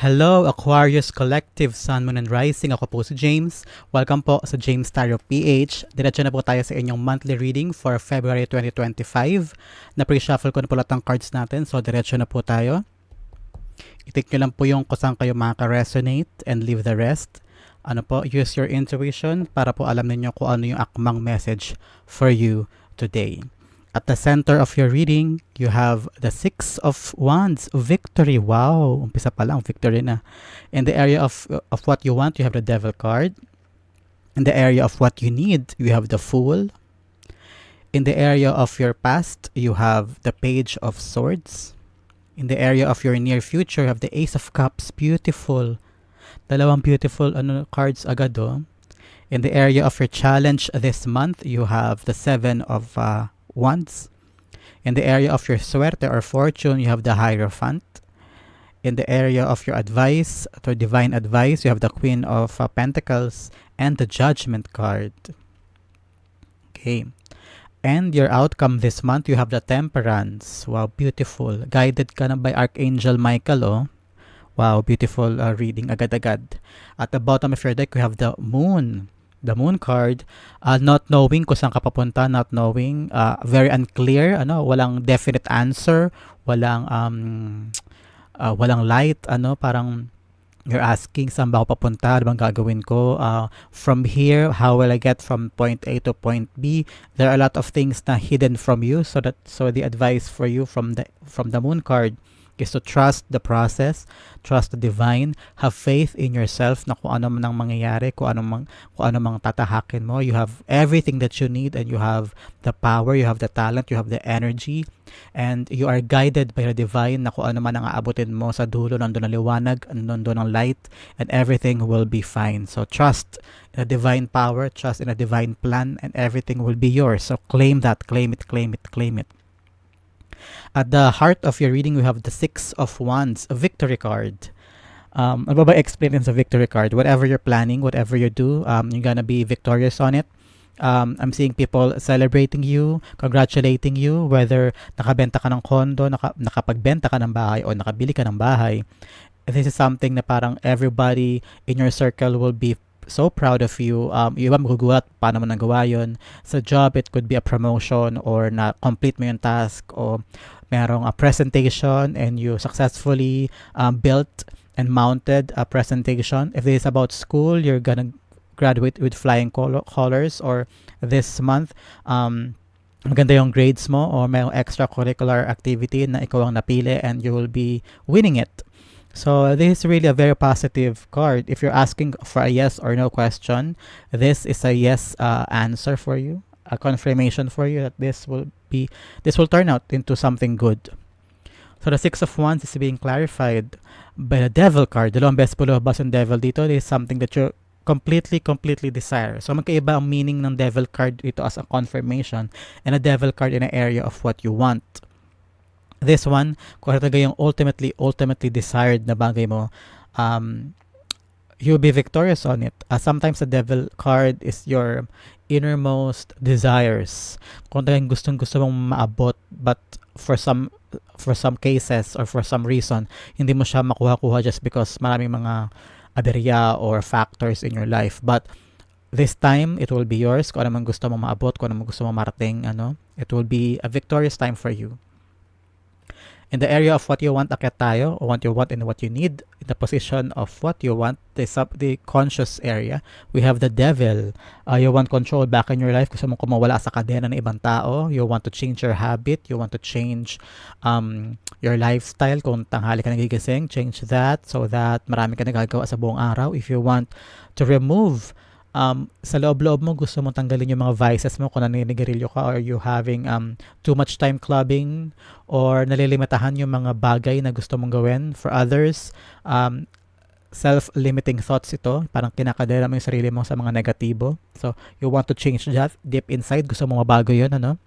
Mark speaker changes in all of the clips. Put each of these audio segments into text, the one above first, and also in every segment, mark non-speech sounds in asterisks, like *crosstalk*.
Speaker 1: Hello Aquarius Collective Sun, Moon and Rising. Ako po si James. Welcome po sa James Tarot PH. Diretso na po tayo sa inyong monthly reading for February 2025. Na-pre-shuffle ko na po lahat ng cards natin. So diretso na po tayo. I-take nyo lang po yung kusang kayo makaka-resonate and leave the rest. Ano po, use your intuition para po alam ninyo kung ano yung akmang message for you today. At the center of your reading, you have the Six of Wands, victory. Wow, umpisa pa lang, victory na. In the area of, of what you want, you have the Devil card. In the area of what you need, you have the Fool. In the area of your past, you have the Page of Swords. In the area of your near future, you have the Ace of Cups. Beautiful. Dalawang beautiful ano, cards agad oh. In the area of your challenge this month, you have the Seven of uh, Wands. In the area of your suerte or fortune, you have the Hierophant. In the area of your advice, to divine advice, you have the Queen of uh, Pentacles and the Judgment card. Okay. And your outcome this month, you have the Temperance. Wow, beautiful. Guided ka na by Archangel Michael, oh. Wow, beautiful uh, reading agad-agad. At the bottom of your deck, you have the Moon. The Moon card, uh, not knowing kung saan ka papunta, not knowing, uh, very unclear, ano, walang definite answer, walang um, uh, walang light, ano, parang you're asking saan ba ako papunta, ano bang gagawin ko, uh, from here, how will I get from point A to point B? There are a lot of things na hidden from you, so that so the advice for you from the from the Moon card is to trust the process, trust the divine, have faith in yourself na kung ano man ang mangyayari, kung ano mang, kung ano mang tatahakin mo. You have everything that you need and you have the power, you have the talent, you have the energy, and you are guided by the divine na kung ano man ang aabutin mo sa dulo, nandun ang liwanag, nandun ang light, and everything will be fine. So trust in a divine power, trust in a divine plan, and everything will be yours. So claim that, claim it, claim it, claim it. At the heart of your reading, we have the Six of Wands, a victory card. Um, ano ba ba experience a victory card? Whatever you're planning, whatever you do, um, you're gonna be victorious on it. Um, I'm seeing people celebrating you, congratulating you, whether nakabenta ka ng kondo, naka, nakapagbenta ka ng bahay, o nakabili ka ng bahay. This is something na parang everybody in your circle will be so proud of you. Um, yung iba magugulat, paano mo nagawa yun. Sa job, it could be a promotion or na complete mo yung task o merong a presentation and you successfully um, built and mounted a presentation. If this is about school, you're gonna graduate with flying col- colors or this month, um, maganda yung grades mo or may extracurricular activity na ikaw ang napili and you will be winning it. So this is really a very positive card. If you're asking for a yes or no question, this is a yes uh, answer for you, a confirmation for you that this will be this will turn out into something good. So the Six of Wands is being clarified by the Devil card. Dalawang beses po lumabas yung Devil dito. Is something that you completely, completely desire. So magkaiba ang meaning ng Devil card ito as a confirmation and a Devil card in an area of what you want this one, kung ano talaga yung ultimately, ultimately desired na bagay mo, um, you'll be victorious on it. Uh, sometimes the devil card is your innermost desires. Kung talagang gustong gusto mong maabot, but for some for some cases or for some reason, hindi mo siya makuha-kuha just because maraming mga aberya or factors in your life. But this time, it will be yours. Kung ano man gusto mong maabot, kung ano man gusto mong marating, ano, it will be a victorious time for you. In the area of what you want, akit tayo, or what you want and what you need, in the position of what you want, the, sub, the conscious area, we have the devil. Uh, you want control back in your life, gusto mong kumawala sa kadena ng ibang tao, you want to change your habit, you want to change um, your lifestyle, kung tanghali ka nagigising, change that so that marami ka nagagawa sa buong araw. If you want to remove um, sa loob-loob mo gusto mo tanggalin yung mga vices mo kung naninigarilyo ka or you having um, too much time clubbing or nalilimitahan yung mga bagay na gusto mong gawin for others. Um, self-limiting thoughts ito. Parang kinakadera mo yung sarili mo sa mga negatibo. So you want to change that deep inside. Gusto mo mabago yun ano?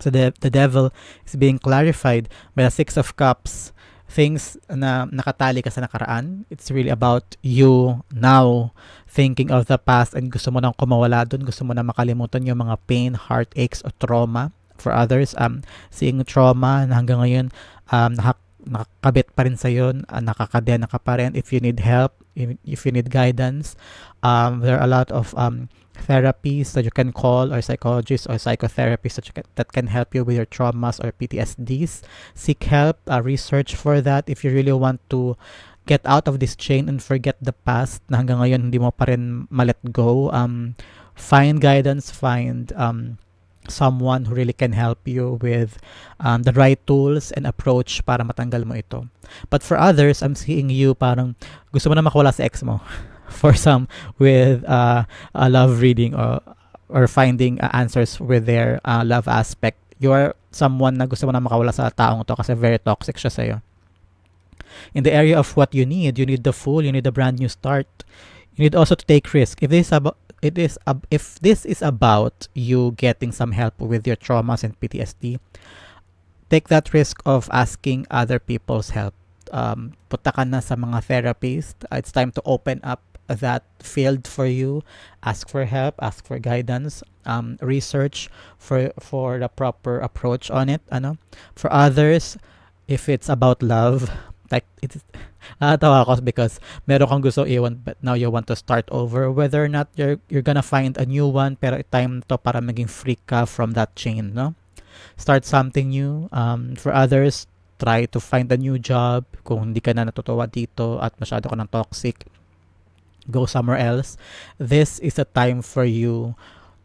Speaker 1: So the, the devil is being clarified by the six of cups things na nakatali ka sa nakaraan. It's really about you now thinking of the past and gusto mo nang kumawala doon, gusto mo na makalimutan yung mga pain, heartaches, o trauma for others. Um, seeing trauma na hanggang ngayon um, nakakabit pa rin sa'yo, uh, nakakadena ka pa rin if you need help, if you need guidance. Um, there are a lot of um, therapies that you can call or psychologists or psychotherapists that, can, that can help you with your traumas or PTSDs. Seek help, uh, research for that if you really want to get out of this chain and forget the past na hanggang ngayon hindi mo pa rin ma-let go. Um, find guidance, find um, someone who really can help you with um, the right tools and approach para matanggal mo ito. But for others, I'm seeing you parang gusto mo na makawala sa ex mo. *laughs* *laughs* for some with uh, a love reading or or finding uh, answers with their uh, love aspect. You are someone na gusto mo na makawala sa taong to kasi very toxic siya sa'yo. In the area of what you need, you need the full, you need a brand new start. You need also to take risk. If this is about it is ab- if this is about you getting some help with your traumas and PTSD, take that risk of asking other people's help. Um, punta ka na sa mga therapist. It's time to open up that field for you. Ask for help, ask for guidance, um, research for for the proper approach on it. Ano? For others, if it's about love, *laughs* like it's *laughs* Nakatawa ako because meron kang gusto iwan but now you want to start over. Whether or not you're, you're gonna find a new one pero time to para maging free ka from that chain, no? Start something new. Um, for others, try to find a new job. Kung hindi ka na natutuwa dito at masyado ka ng toxic, go somewhere else. This is a time for you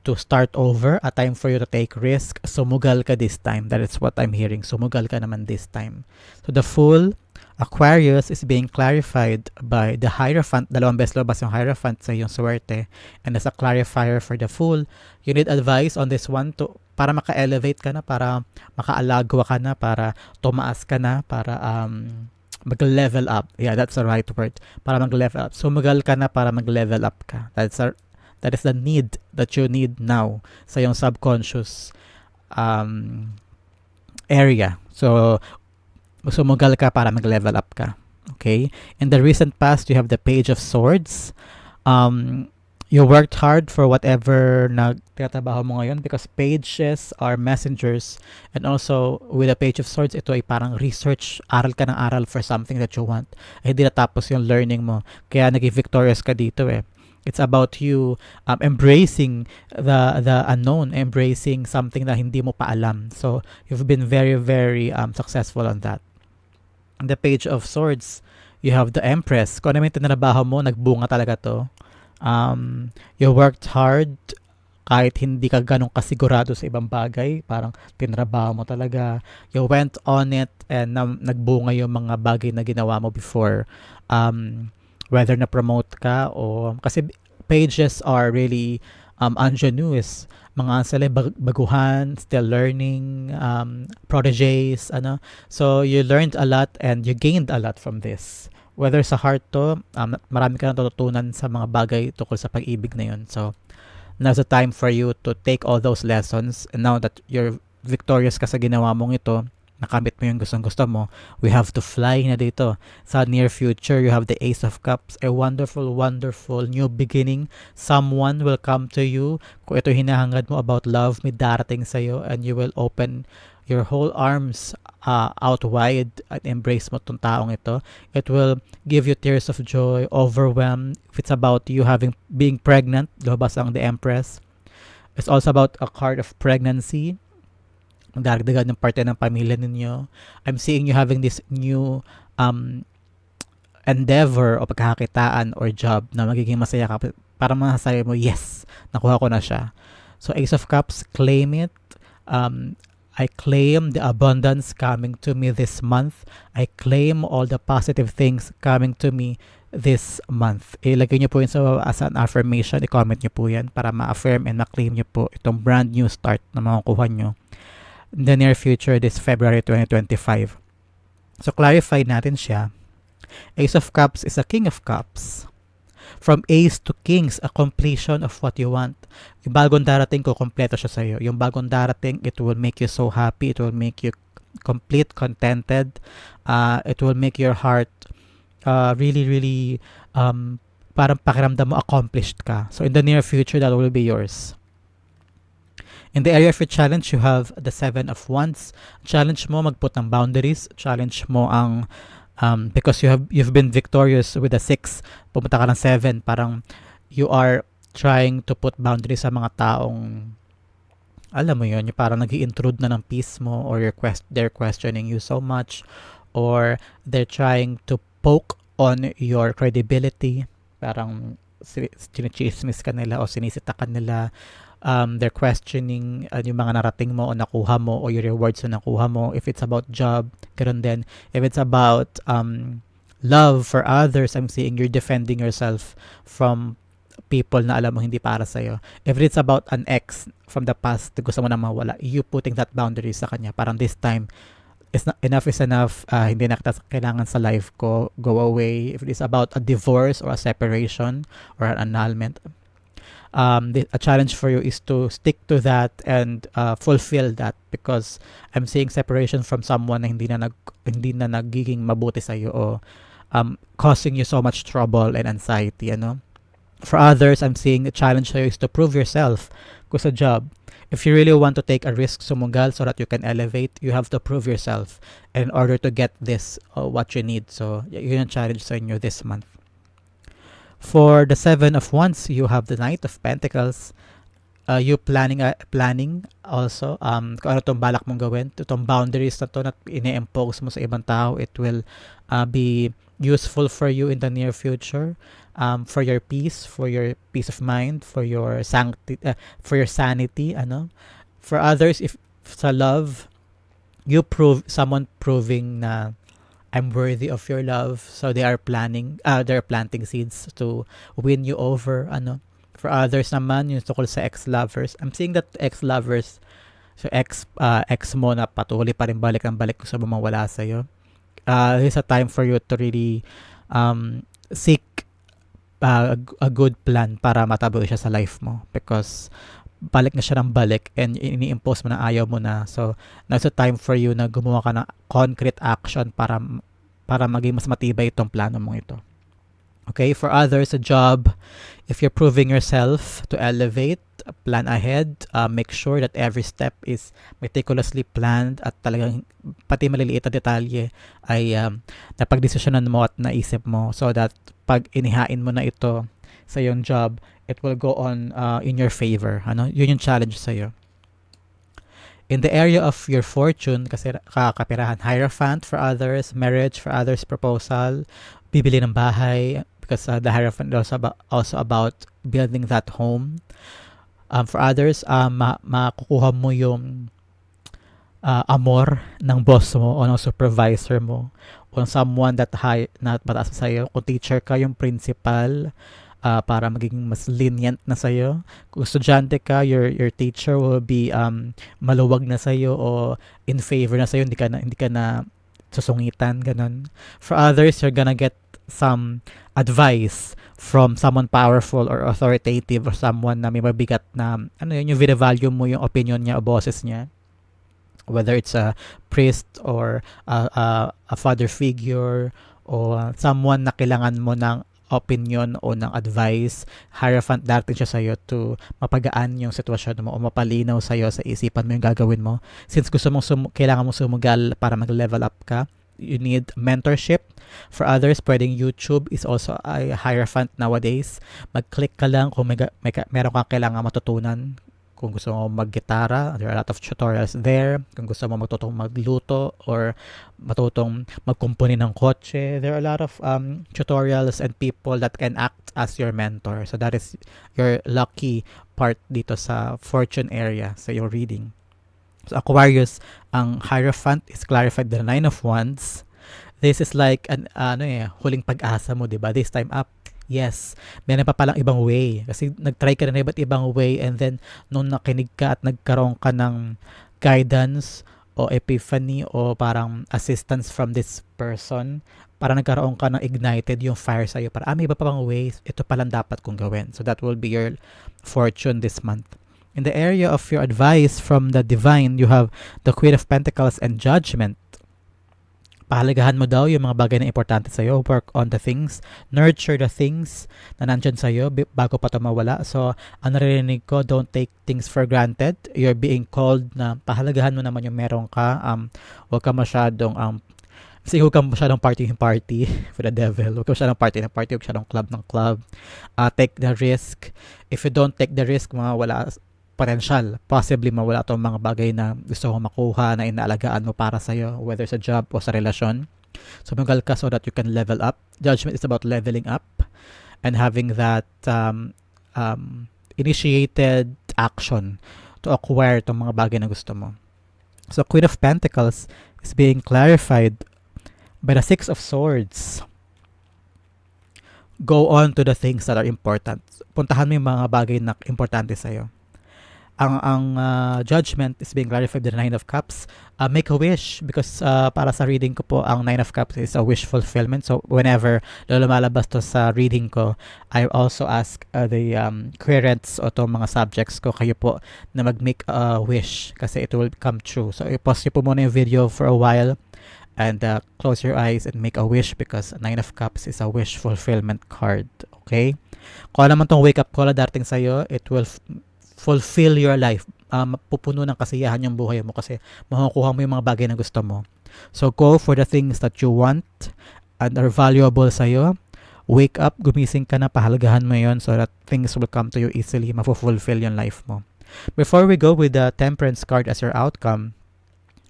Speaker 1: to start over, a time for you to take risk. Sumugal ka this time. That is what I'm hearing. Sumugal ka naman this time. So the Fool, Aquarius is being clarified by the Hierophant. Dalawang beses lumabas yung Hierophant sa iyong swerte. And as a clarifier for the Fool, you need advice on this one to para maka-elevate ka na, para maka-alagwa ka na, para tumaas ka na, para um, mag-level up. Yeah, that's the right word. Para mag-level up. Sumagal ka na para mag-level up ka. That's a, that is the need that you need now sa iyong subconscious um, area. So, sumugal ka para mag-level up ka. Okay? In the recent past, you have the Page of Swords. Um, you worked hard for whatever na tinatrabaho mo ngayon because pages are messengers. And also with the page of swords ito ay parang research aral ka ng aral for something that you want. Ay hindi natapos yung learning mo. Kaya naging victorious ka dito eh. It's about you um, embracing the the unknown embracing something na hindi mo pa alam. So you've been very very um, successful on that. The Page of Swords, you have the Empress. Kung ano yung tinrabaho mo, nagbunga talaga to. Um, you worked hard kahit hindi ka ganun kasigurado sa ibang bagay, parang tinrabaho mo talaga. You went on it and na, nagbunga yung mga bagay na ginawa mo before. Um, whether na-promote ka o... Kasi pages are really um, ingenuous mga sila baguhan, still learning, um, proteges, ano. So, you learned a lot and you gained a lot from this. Whether sa heart to, um, marami ka natutunan sa mga bagay tukol sa pag-ibig na yun. So, now's the time for you to take all those lessons and now that you're victorious ka sa ginawa mong ito, nakamit mo yung gustong gusto mo, we have to fly na dito. Sa near future, you have the Ace of Cups, a wonderful, wonderful new beginning. Someone will come to you. Kung ito hinahangad mo about love, may darating sa'yo and you will open your whole arms uh, out wide at embrace mo tong taong ito. It will give you tears of joy, overwhelm. If it's about you having being pregnant, lumabas ang the Empress. It's also about a card of pregnancy magdadagdagan ng parte ng pamilya ninyo. I'm seeing you having this new um, endeavor o pagkakakitaan or job na magiging masaya ka para masasabi mo, yes, nakuha ko na siya. So, Ace of Cups, claim it. Um, I claim the abundance coming to me this month. I claim all the positive things coming to me this month. Ilagay nyo po yun sa, as an affirmation. I-comment nyo po yan para ma-affirm and ma-claim nyo po itong brand new start na makukuha nyo in the near future this February 2025. So clarify natin siya. Ace of Cups is a King of Cups. From Ace to Kings, a completion of what you want. Yung bagong darating ko, kompleto siya sa'yo. Yung bagong darating, it will make you so happy. It will make you complete, contented. Uh, it will make your heart uh, really, really um, parang pakiramdam mo accomplished ka. So in the near future, that will be yours. In the area of your challenge, you have the Seven of Wands. Challenge mo magput ng boundaries. Challenge mo ang um, because you have you've been victorious with the six. Pumunta ka ng seven. Parang you are trying to put boundaries sa mga taong alam mo yun, yung parang nag intrude na ng peace mo or your quest they're questioning you so much or they're trying to poke on your credibility. Parang sinichismis ka nila o sinisita ka nila um, they're questioning uh, yung mga narating mo o nakuha mo o yung rewards na nakuha mo. If it's about job, ganun din. If it's about um, love for others, I'm seeing you're defending yourself from people na alam mo hindi para sa'yo. If it's about an ex from the past, gusto mo na mawala, you putting that boundary sa kanya. Parang this time, is not, enough is enough, uh, hindi na kita kailangan sa life ko, go away. If it is about a divorce or a separation or an annulment, um, the, a challenge for you is to stick to that and uh, fulfill that because I'm seeing separation from someone na hindi na nag hindi na nagiging mabuti sa iyo o um, causing you so much trouble and anxiety, ano? For others, I'm seeing a challenge for you is to prove yourself kung sa job. If you really want to take a risk sumugal so that you can elevate, you have to prove yourself in order to get this uh, what you need. So, yun yung challenge sa inyo this month. For the Seven of Wands, you have the Knight of Pentacles. Uh, you planning uh, planning also um kung ano tong balak mong gawin. Itong boundaries na to na ini-impose mo sa ibang tao it will uh, be useful for you in the near future. Um, for your peace for your peace of mind for your sanctity uh, for your sanity ano. For others if sa love you prove someone proving na I'm worthy of your love. So they are planning, uh, they're planting seeds to win you over. Ano? For others naman, yung tukol sa ex-lovers. I'm seeing that ex-lovers, so ex, uh, ex mo na patuloy pa rin balik ang balik sa mawala sa'yo. Uh, this is a time for you to really um, seek uh, a good plan para mataboy siya sa life mo because balik na siya ng balik and ini-impose mo na ayaw mo na. So, now's the time for you na gumawa ka ng concrete action para para maging mas matibay itong plano mong ito. Okay, for others, a job, if you're proving yourself to elevate, plan ahead, uh, make sure that every step is meticulously planned at talagang pati maliliit na detalye ay um, napagdesisyonan mo at naisip mo so that pag inihain mo na ito sa iyong job, it will go on uh, in your favor. Ano? Yun yung challenge sa iyo. In the area of your fortune, kasi kakapirahan, Hierophant for others, marriage for others, proposal, bibili ng bahay, because uh, the Hierophant also about, also about building that home. Um, for others, um, ma- makukuha mo yung uh, amor ng boss mo o ng supervisor mo o someone that high na mataas sa iyo. Kung teacher ka, yung principal, uh, para maging mas lenient na sa'yo. Kung estudyante ka, your, your teacher will be um, maluwag na sa'yo o in favor na sa'yo, hindi ka na, hindi ka na susungitan, ganun. For others, you're gonna get some advice from someone powerful or authoritative or someone na may mabigat na, ano yun, yung value mo yung opinion niya o bosses niya whether it's a priest or a, a, a father figure o someone na kailangan mo ng opinion o ng advice, hierophant darating siya sa'yo to mapagaan yung sitwasyon mo o mapalinaw sa'yo sa isipan mo yung gagawin mo. Since gusto mong sum- kailangan mo sumugal para mag-level up ka, you need mentorship. For others, pwedeng YouTube is also a hierophant nowadays. Mag-click ka lang kung may, may, meron kang kailangan matutunan kung gusto mo mag-gitara, there are a lot of tutorials there. Kung gusto mo matutong magluto or matutong magkumpuni ng kotse, there are a lot of um, tutorials and people that can act as your mentor. So that is your lucky part dito sa fortune area sa your reading. So Aquarius, ang Hierophant is clarified the Nine of Wands. This is like an ano eh, huling pag-asa mo, 'di ba? This time up Yes, meron pa palang ibang way. Kasi nag-try ka na iba't ibang way and then nung nakinig ka at nagkaroon ka ng guidance o epiphany o parang assistance from this person, para nagkaroon ka ng ignited yung fire sa'yo. Para, ah, may iba pa bang ways? Ito palang dapat kong gawin. So that will be your fortune this month. In the area of your advice from the divine, you have the Queen of Pentacles and Judgment pahalagahan mo daw yung mga bagay na importante sa'yo. Work on the things. Nurture the things na nandyan sa'yo bago pa ito mawala. So, ang naririnig ko, don't take things for granted. You're being called na pahalagahan mo naman yung meron ka. Um, huwag ka masyadong um, kasi huwag ka masyadong party ng party *laughs* for the devil. Huwag ka masyadong party ng party. Huwag masyadong club ng club. Uh, take the risk. If you don't take the risk, mga wala potential. Possibly mawala itong mga bagay na gusto mo makuha na inaalagaan mo para sa'yo, whether sa job o sa relasyon. So, magal ka so that you can level up. Judgment is about leveling up and having that um, um, initiated action to acquire itong mga bagay na gusto mo. So, Queen of Pentacles is being clarified by the Six of Swords. Go on to the things that are important. Puntahan mo yung mga bagay na importante sa'yo ang ang uh, judgment is being clarified by the Nine of Cups. Uh, make a wish because uh, para sa reading ko po, ang Nine of Cups is a wish fulfillment. So whenever lumalabas to sa reading ko, I also ask uh, the um, querents o to mga subjects ko kayo po na mag-make a wish kasi it will come true. So i-pause niyo po muna yung video for a while and uh, close your eyes and make a wish because Nine of Cups is a wish fulfillment card. Okay? Kung naman tong wake up call na darating sa'yo, it will fulfill your life. Um, pupuno ng kasiyahan yung buhay mo kasi makukuha mo yung mga bagay na gusto mo. So go for the things that you want and are valuable sa'yo. Wake up, gumising ka na, pahalagahan mo yon so that things will come to you easily, mafulfill yung life mo. Before we go with the temperance card as your outcome,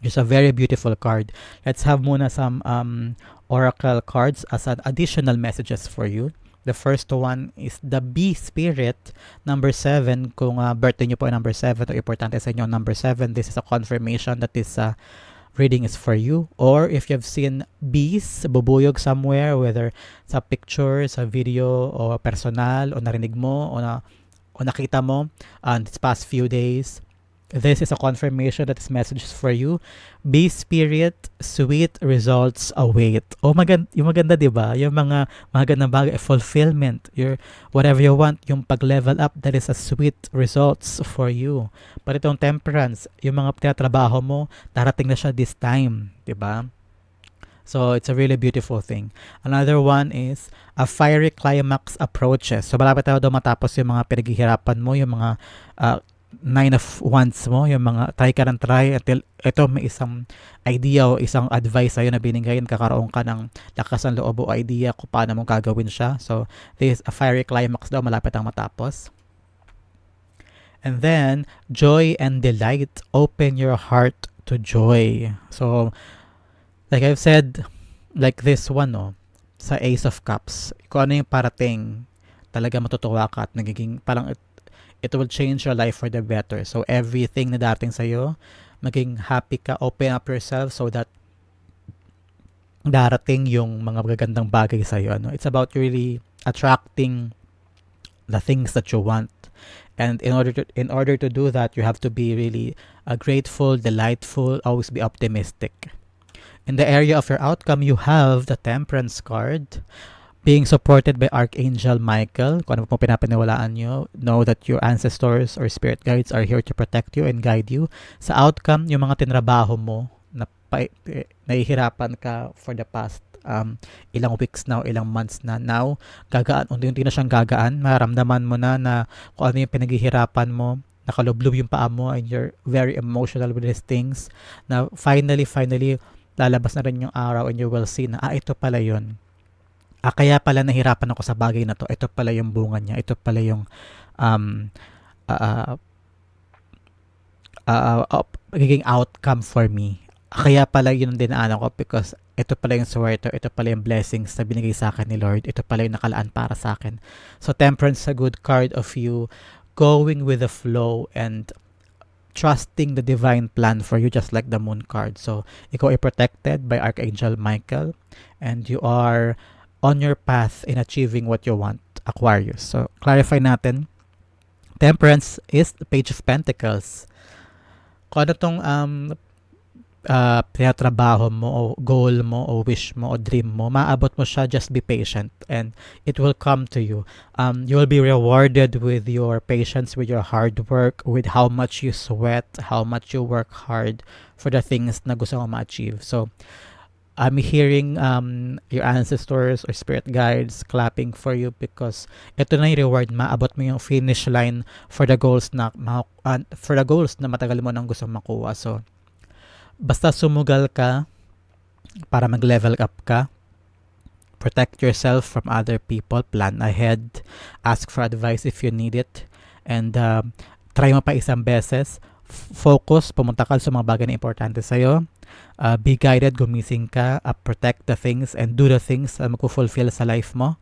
Speaker 1: just a very beautiful card. Let's have muna some um, oracle cards as an additional messages for you. The first one is the B spirit, number 7. Kung uh, birthday nyo po ay number 7 o importante sa inyo number 7, this is a confirmation that this uh, reading is for you. Or if you've seen bees bubuyog somewhere, whether sa picture, sa video, o personal, o narinig mo, o, na, o nakita mo uh, this past few days, This is a confirmation that this message is for you. Be spirit, sweet results await. Oh, maganda, yung maganda, di ba? Yung mga magandang bagay, fulfillment, your whatever you want, yung pag-level up, that is a sweet results for you. But itong temperance, yung mga tinatrabaho mo, darating na siya this time, di ba? So, it's a really beautiful thing. Another one is a fiery climax approaches. So, malapit tayo daw matapos yung mga pinaghihirapan mo, yung mga uh, nine of wands mo, yung mga try ka ng try until ito may isang idea o isang advice sa'yo na binigay kakaroon ka ng lakas ng loob o idea kung paano mo gagawin siya. So, this is a fiery climax daw, malapit ang matapos. And then, joy and delight. Open your heart to joy. So, like I've said, like this one, no, sa Ace of Cups, kung ano yung parating, talaga matutuwa ka at nagiging parang it will change your life for the better. So everything na dating sa'yo, maging happy ka, open up yourself so that darating yung mga magagandang bagay sa'yo. Ano? It's about really attracting the things that you want. And in order to in order to do that, you have to be really uh, grateful, delightful, always be optimistic. In the area of your outcome, you have the temperance card being supported by Archangel Michael. Kung ano po pinapaniwalaan nyo, know that your ancestors or spirit guides are here to protect you and guide you. Sa outcome, yung mga tinrabaho mo, na eh, nahihirapan ka for the past um, ilang weeks now, ilang months na now, gagaan, unti-unti na siyang gagaan, maramdaman mo na na kung ano yung pinaghihirapan mo, nakalublob yung paa mo and you're very emotional with these things, na finally, finally, lalabas na rin yung araw and you will see na, ah, ito pala yun ah, kaya pala nahirapan ako sa bagay na to. Ito pala yung bunga niya. Ito pala yung um, uh, uh, uh, magiging outcome for me. Kaya pala yun ang dinaanan ko because ito pala yung swerte, ito pala yung blessings na binigay sa akin ni Lord, ito pala yung nakalaan para sa akin. So temperance a good card of you going with the flow and trusting the divine plan for you just like the moon card. So ikaw ay protected by Archangel Michael and you are on your path in achieving what you want, Aquarius. So, clarify natin. Temperance is the Page of Pentacles. Kung ano tong um, uh, tinatrabaho mo o goal mo o wish mo o dream mo, maabot mo siya, just be patient and it will come to you. Um, you will be rewarded with your patience, with your hard work, with how much you sweat, how much you work hard for the things na gusto mo ma-achieve. So, I'm hearing um, your ancestors or spirit guides clapping for you because ito na yung reward, maabot mo yung finish line for the goals na ma- uh, for the goals na matagal mo nang gusto makuha. So, basta sumugal ka para mag-level up ka, protect yourself from other people, plan ahead, ask for advice if you need it, and um, try mo pa isang beses, F- focus, pumunta ka sa mga bagay na importante sa'yo, uh, be guided, gumising ka, uh, protect the things, and do the things na magpo-fulfill sa life mo,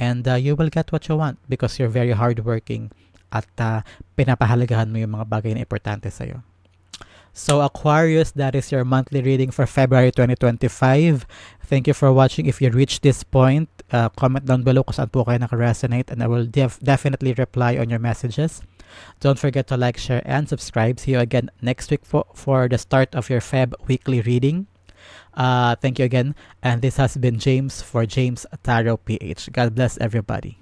Speaker 1: and uh, you will get what you want because you're very hardworking at uh, pinapahalagahan mo yung mga bagay na importante sa'yo. So Aquarius, that is your monthly reading for February 2025. Thank you for watching. If you reached this point, uh, comment down below kung saan po kayo naka-resonate and I will def- definitely reply on your messages. Don't forget to like, share, and subscribe. See you again next week for, for the start of your Feb weekly reading. Uh, thank you again. And this has been James for James Tarot PH. God bless everybody.